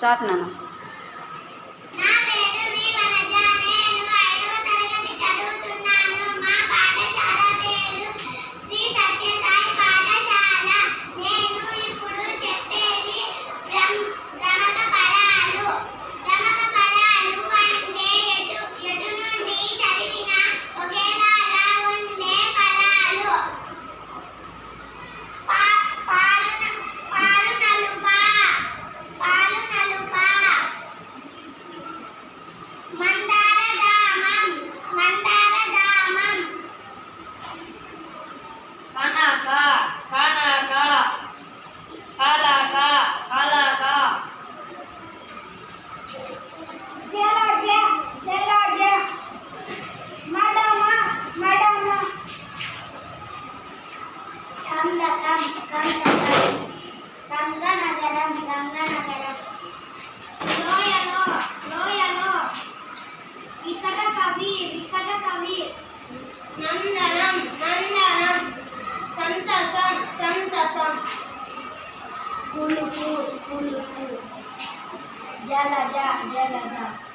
Start नाना। కనక కనక కలక కలక. జలజ జలజ మడమ మడమ. కందకం కందకం రంగనగరం రంగనగరం లోయలో లోయలో. వికట కవి వికట కవి నందనం కులుకు కులుకు జలజ జలజ సమోసా